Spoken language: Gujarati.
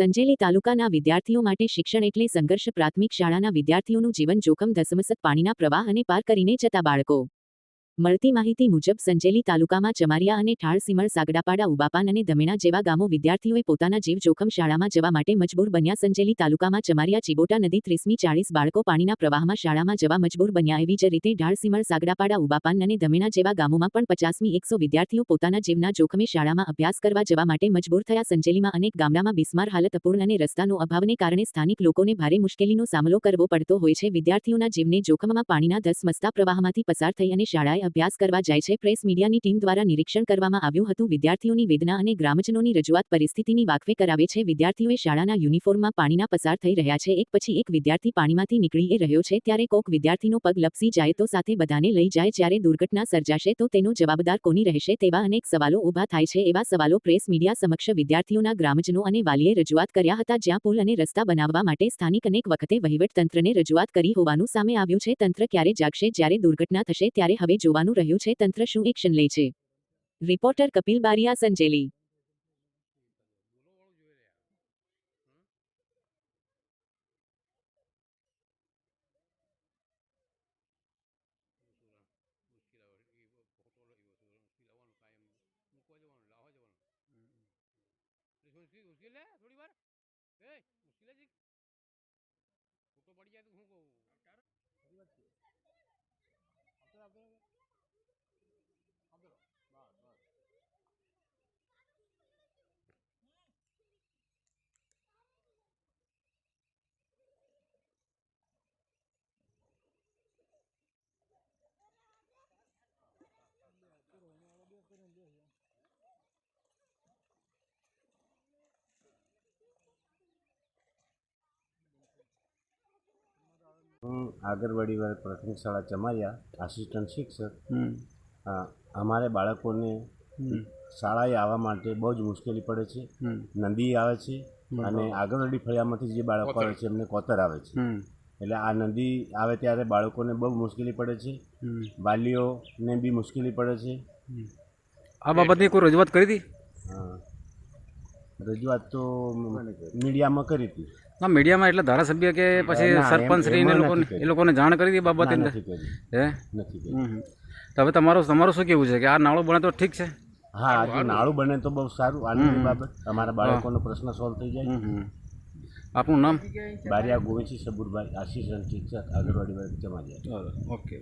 સંજેલી તાલુકાના વિદ્યાર્થીઓ માટે શિક્ષણ એટલે સંઘર્ષ પ્રાથમિક શાળાના વિદ્યાર્થીઓનું જીવન જોખમ ધસમસત પાણીના પ્રવાહ અને પાર કરીને જતા બાળકો. મળતી માહિતી મુજબ સંજેલી તાલુકામાં ચમારિયા અને ઠાળ સાગડાપાડા ઉબાપાન અને ધમેણા જેવા ગામો વિદ્યાર્થીઓએ પોતાના જીવ જોખમ શાળામાં જવા માટે મજબૂર બન્યા. સંજેલી તાલુકામાં ચમારિયા ચીબોટા નદી ત્રીસમી ચાળીસ બાળકો પાણીના પ્રવાહમાં શાળામાં જવા મજબૂર બન્યા. એવી જ રીતે ઢાળ સિમળ સાગડાપાડા ઉબાપાન અને ધમેણા જેવા ગામોમાં પણ પચાસમી એકસો વિદ્યાર્થીઓ પોતાના જીવના જોખમે શાળામાં અભ્યાસ કરવા જવા માટે મજબૂર થયા. સંજેલીમાં અનેક ગામડામાં બિસ્માર હાલત અપૂર્ણ અને રસ્તાનો અભાવને કારણે સ્થાનિક લોકોને ભારે મુશ્કેલીનો સામનો કરવો પડતો હોય છે. વિદ્યાર્થીઓના જીવને જોખમમાં પાણીના ધસમસતા પ્રવાહમાંથી પસાર થઈ અને શાળાએ અભ્યાસ કરવા જાય છે, પ્રેસ મીડિયાની ટીમ દ્વારા નિરીક્ષણ કરવામાં આવ્યું હતું. વિદ્યાર્થીઓની વેદના અને ગ્રામજનોની રજૂઆત પરિસ્થિતિની વાકફે કરાવે છે. વિદ્યાર્થીઓએ શાળાના યુનિફોર્મમાં પાણીના પસાર થઈ રહ્યા છે. એક પછી એક વિદ્યાર્થી પાણીમાંથી નીકળી એ રહ્યો છે. ત્યારે કોક વિદ્યાર્થીનો પગ લપસી જાય તો સાથે બધાને લઈ જાય. જ્યારે દુર્ઘટના સર્જાશે તો તેનો જવાબદાર કોની રહેશે? તેવા અનેક સવાલો ઊભા થાય છે. એવા સવાલો પ્રેસ મીડિયા સમક્ષ વિદ્યાર્થીઓના ગ્રામજનો અને વાલીએ રજૂઆત કર્યા હતા, જ્યાં પુલ અને રસ્તા બનાવવા માટે સ્થાનિક અનેક વખતે વહીવટ તંત્રને રજૂઆત કરી હોવાનું સામે આવ્યું છે. તંત્ર ક્યારે જાગશે? જ્યારે દુર્ઘટના થશે, ત્યારે હવે જોવાનું રહ્યું છે તંત્ર શું એક્શન લે છે? રિપોર્ટર કપિલ બારિયા સંજેલી. કહું હું આગરવાડી વાળી પ્રાથમિક શાળા ચમારિયા આસિસ્ટન્ટ શિક્ષક. અમારે બાળકોને શાળાએ આવવા માટે બહુ જ મુશ્કેલી પડે છે. નદી આવે છે અને આગળવાડી ફળિયામાંથી જે બાળકો આવે છે એમને કોતર આવે છે. એટલે આ નદી આવે ત્યારે બાળકોને બહુ મુશ્કેલી પડે છે. વાલીઓને બી મુશ્કેલી પડે છે. આ બાબતની કોઈ રજૂઆત કરી હતી? અ, રજૂઆત તો મીડિયામાં કરી હતી. ના મીડિયામાં એટલે ધારાસભ્ય કે પછી સરપંચ એમ- સરપંચશ્રી લોકોને એ લોકોને જાણ કરી હતી બાબતે હે? નથી. તો હવે તમારું તમારું શું કેવું છે? કે આ નાળું બને તો ઠીક છે? હા જો નાળું બને તો બહુ સારું. આનંદની બાબત અમારા બાળકોનો પ્રશ્ન સોલ્વ થઈ જાય. આપનું નામ? બારિયા ગોવિંદસિંહ સબુરભાઈ. આશીષ શિક્ષક આગળવાડી વર્ગ જમા ઓકે.